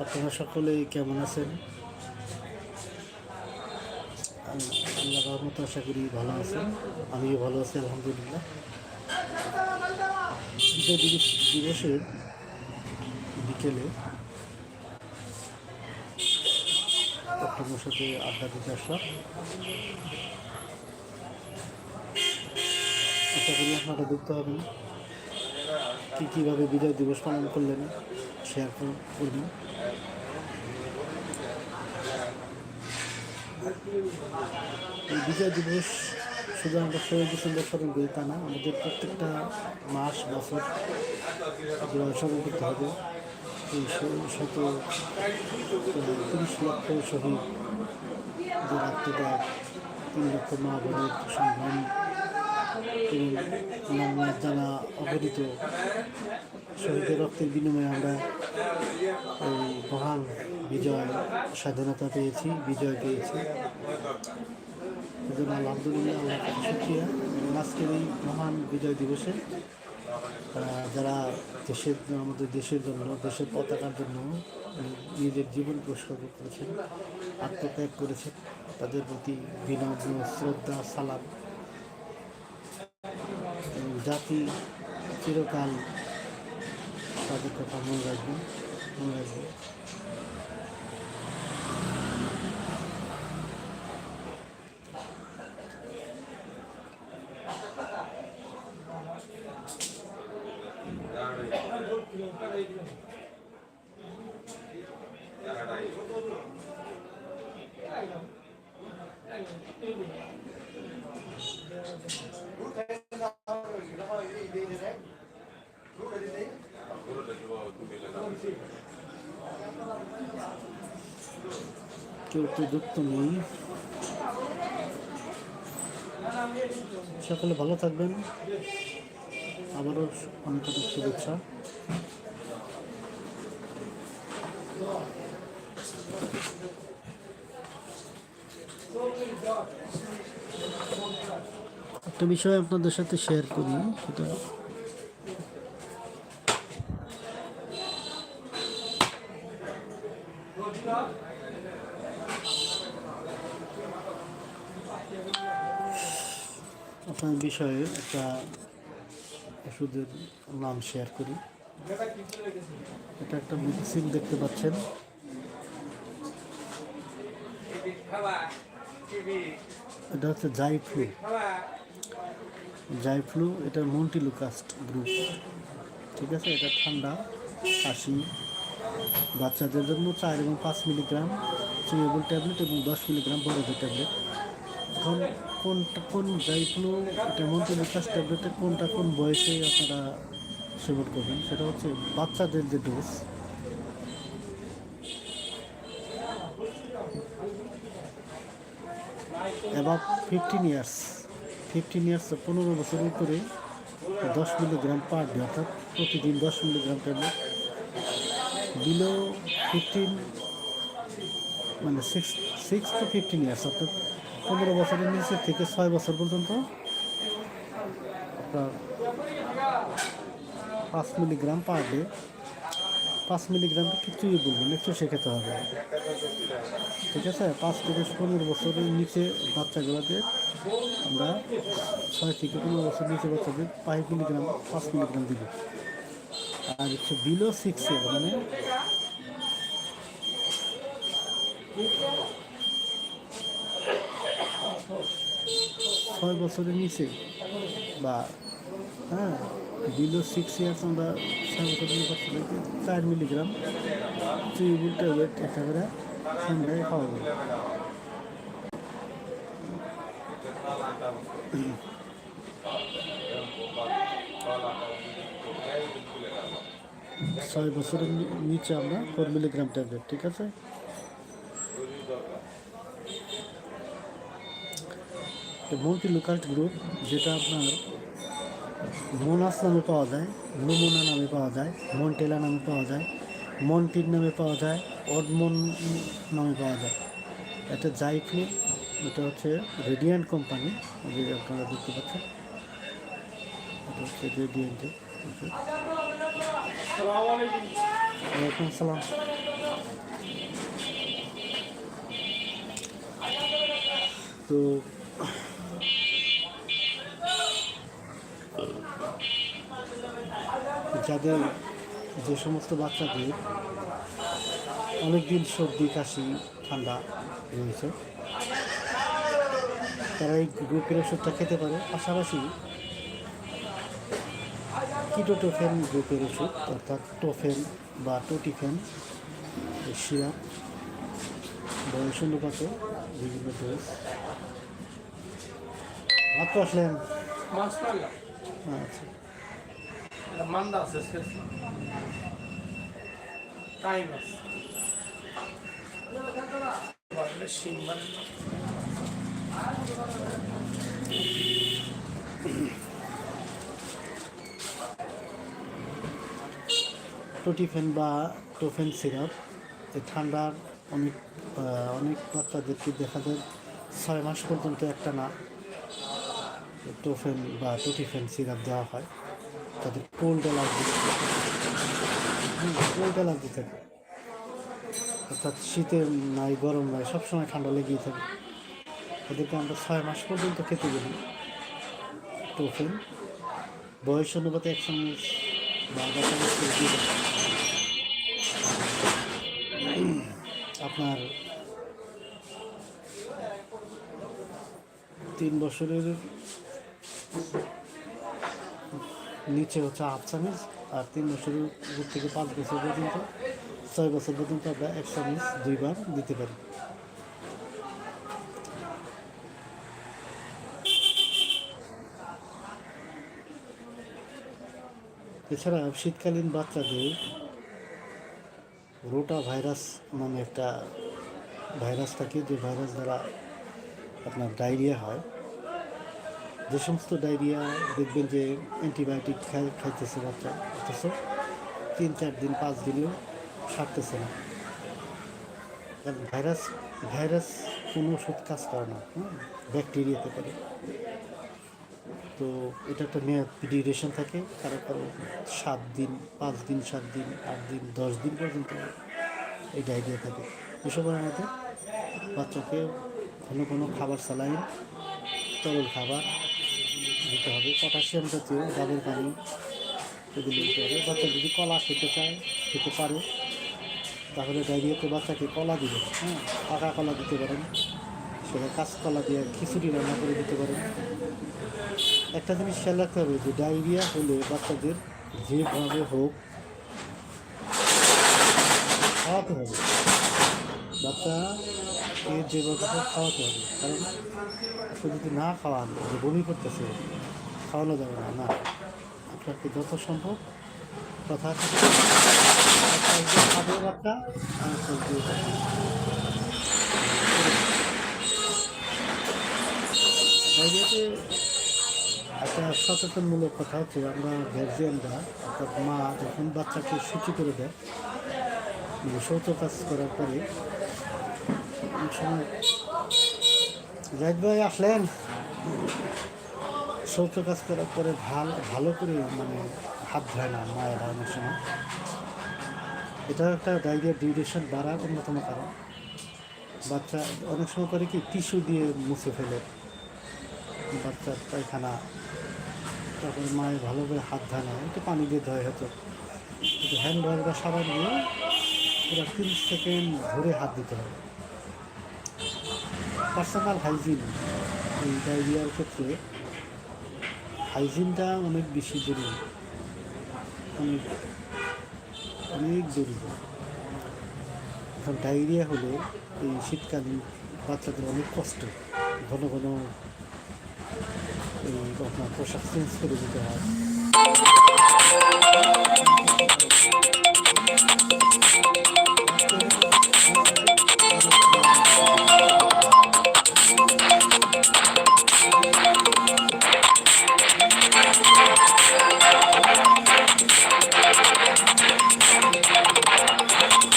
আপনারা সকলেই কেমন আছেন? আল- আল্লাহ রহমত, আশা করি ভালো আছেন। আমিও ভালো আছি, আলহামদুলিল্লাহ। দিবস দিবসের বিকেলে আপনাদের সাথে আড্ডা দিতে আসলাম। আশা করি আপনারা দেখতে হবেন কী কীভাবে বিজয় দিবস পালন করলেন শেয়ার করবেন এই বিজয় দিবস শুধু আমরা ষোলো ডিসেম্বর স্মরণ করি তা না, আমাদের প্রত্যেকটা মাস, বছর স্মরণ করতে হবে। এই শত তিরিশ লক্ষ শহীদ, যে রাত্রিটা তিন লক্ষ মা বোনের অন্যান্য যারা অবহিত শহীদের রক্তের বিনিময়ে আমরা এই মহান বিজয় স্বাধীনতা পেয়েছি, বিজয় পেয়েছি। এজন্য আলহামদুলিল্লাহ, আল্লাহ শুক্রিয়া। আজকের এই মহান বিজয় দিবসে যারা দেশের, আমাদের দেশের জন্য, দেশের পতাকার জন্য নিজের জীবন উৎসর্গ করেছেন, আত্মত্যাগ করেছেন, তাদের প্রতি বিনম্র শ্রদ্ধা, সালাম জাতি চিরকাল তাদের কথা মনে রাখবেন মনে রাখবেন। কেউ তো যুক্ত নেই। সকলে ভালো থাকবেন। আবারও অনেক অনেক শুভেচ্ছা। একটা বিষয় আপনাদের সাথে শেয়ার করি, সেটা আপনার বিষয়ে একটা ওষুধের নাম শেয়ার করি। এটা একটা মেডিসিন দেখতে পাচ্ছেন। এটা হচ্ছে জাইফ্লু জাইফ্লু এটা মন্টিলুকাস্ট গ্রুপ ঠিক আছে? এটা ঠান্ডা কাশি বাচ্চাদের জন্য চার এবং পাঁচ মিলিগ্রাম চুয়েবল ট্যাবলেট এবং দশ মিলিগ্রাম বড়দের ট্যাবলেট এখন কোনটা কোন জাইফ্লু এটা মন্টিলুকাস ট্যাবলেটের কোনটা কোন বয়সে আপনারা সেবন করবেন? সেটা হচ্ছে বাচ্চাদের যে dose above fifteen years fifteen years পনেরো বছর উপরে দশ মিলিগ্রাম পার ডে অর্থাৎ প্রতিদিন দশ মিলিগ্রাম ট্যাবলেট বিলো ফিফটিন মানে six six to fifteen years অর্থাৎ পনেরো বছরের নিচে থেকে ছয় বছর পর্যন্ত আপনার পাঁচ মিলিগ্রাম পার ডে, পাঁচ মিলিগ্রাম কিছুই বলবেন, একটু শেখাতে হবে। ঠিক আছে? পাঁচ থেকে পনেরো বছরের নিচে বাচ্চাগুলোদের আমরা ছয় থেকে পনেরো বছর নিচে বাচ্চাদের পাঁচ মিলিগ্রাম পাঁচ মিলিগ্রাম দিব। আর হচ্ছে বিলো সিক্স ইয়ার মানে ছয় বছরের নিচে বা হ্যাঁ বিলো সিক্স ইয়ার্স আমরা ছয় বছরের চার মিলিগ্রাম চুইবুল ট্যাবলেট একটা করে সন্ধ্যায় খাওয়াবো ছয় বছরের নিচে আমরা ফোর মিলিগ্রাম ট্যাবলেট ঠিক আছে? ভৌতি লুকার্ট গ্রুপ যেটা আপনার মোনাস নামে পাওয়া যায় নুমোনা নামে পাওয়া যায় মন্টেলা নামে পাওয়া যায় মন্টির নামে পাওয়া যায় অডমন নামে পাওয়া যায়। এটা জাইফি এটা হচ্ছে রেডিয়ান্ট কোম্পানি যে আপনারা দেখতে পাচ্ছেন। এটা হচ্ছে রেডিয়ান্টের ওয়ালাইকুম সালাম তো যাদের যে সমস্ত বাচ্চাদের অনেকদিন সর্দি কাশি ঠান্ডা রয়েছে তারা এই গ্রুপের ওষুধটা খেতে পারে। পাশাপাশি কিটোটোফেন গ্রুপের ওষুধ অর্থাৎ টোফেন বা টোটিফেন সিরাপ বয়স অনুপাতে বিভিন্ন ডোজ মাত্র আসলেন আচ্ছা। মান্দা আছে টাইম আছে। টোটিফেন বা টোফেন সিরাপ এই ঠান্ডার অনেক অনেক বাচ্চাদেরকে দেখা যায়, ছয় মাস পর্যন্ত একটা না টোফেন বা টোটিফেন সিরাপ দেওয়া হয়। তাদের কোলটা কোল্ড অ্যালার্জি কোল্ড অ্যালার্জি থাকে অর্থাৎ শীতে নাই, গরম নাই, সবসময় ঠান্ডা লেগেই থাকে। তাদেরকে আমরা ছয় মাস পর্যন্ত খেতে বলি টোফেন, বয়স অনুপাতে এক চামচ বা। আপনার তিন বছরের নিচে হচ্ছে হাফ আর তিন বছরের উপর থেকে পাঁচ বছর পর্যন্ত ছয় বছর পর্যন্ত আমরা এক চামচ দুইবার দিতে পারি। এছাড়া শীতকালীন বাচ্চাদের রোটা ভাইরাস নামে একটা ভাইরাস থাকে, যে ভাইরাস দ্বারা আপনার ডায়রিয়া হয়। যে সমস্ত ডায়রিয়া দেখবেন যে অ্যান্টিবায়োটিক খাই, খাইতেছে বাচ্চা, অথচ তিন চার দিন, পাঁচ দিনেও সারতেছে না। কারণ ভাইরাস ভাইরাস কোনো ওষুধ কাজ করে না ব্যাকটেরিয়াতে পারে তো এটা একটা মেয়াদ ডিউরেশন থাকে কারও কারও সাত দিন, পাঁচ দিন, সাত দিন, আট দিন, দশ দিন পর্যন্ত এই ডায়রিয়া থাকে। এসবের মধ্যে বাচ্চাকে ঘন ঘন খাবার স্যালাইন তরল খাবার দিতে হবে। পটাশিয়াম জাতীয় ডাবের পানি এগুলো দিতে হবে। বাচ্চা যদি কলা খেতে চায়, খেতে পারে, তাহলে ডায়রিয়াতে বাচ্চাকে কলা দিবে। হ্যাঁ পাকা কলা দিতে পারেন। সেটা কাঁচকলা দিয়ে খিচুড়ি রান্না করে দিতে পারেন। একটা জিনিস খেয়াল রাখতে হবে যে ডায়রিয়া হলে বাচ্চাদের যেভাবে হোক খাওয়াতে হবে। বাচ্চা এর যেভাবে হোক খাওয়াতে হবে। কারণ আপনি যদি না খাওয়ান, যে বমি করতেছে, খাওয়ানো যাবে না না। আপনাকে যত সম্ভব কথা খাবে বাচ্চা আর। ডায়রিয়াতে একটা সচেতনমূলক কথা হচ্ছে, আমরা গার্জিয়ানরা অর্থাৎ মা যখন বাচ্চাকে সূচি করে দেয় মানে শৌচ কাজ করার পরে জাহিদ ভাই আসলেন। শৌচ কাজ করার পরে ভালো ভালো করে মানে হাত ধোয় না মায়েরা অনেক সময় এটা একটা ডায়রিয়া, ডিউরেশন বাড়ার অন্যতম কারণ। বাচ্চা অনেক সময় করে কি টিস্যু দিয়ে মুছে ফেলে। বাচ্চার পায়খানা, তারপরে মায়ের ভালোভাবে হাত ধোয় না, একটু পানি দিয়ে ধোয় হয়তো। কিন্তু হ্যান্ড ওয়াশ বা সাবান দিয়ে পুরো তিরিশ সেকেন্ড ধরে হাত দিতে হবে। পার্সোনাল হাইজিন এই ডায়রিয়ার ক্ষেত্রে হাইজিনটা অনেক বেশি জরুরি। অনেক অনেক জরুরি। এখন ডায়রিয়া হলে এই শীতকালীন বাচ্চাদের অনেক কষ্ট। ঘন ঘন এই আপনার পোশাক চেঞ্জ করে দিতে হয়।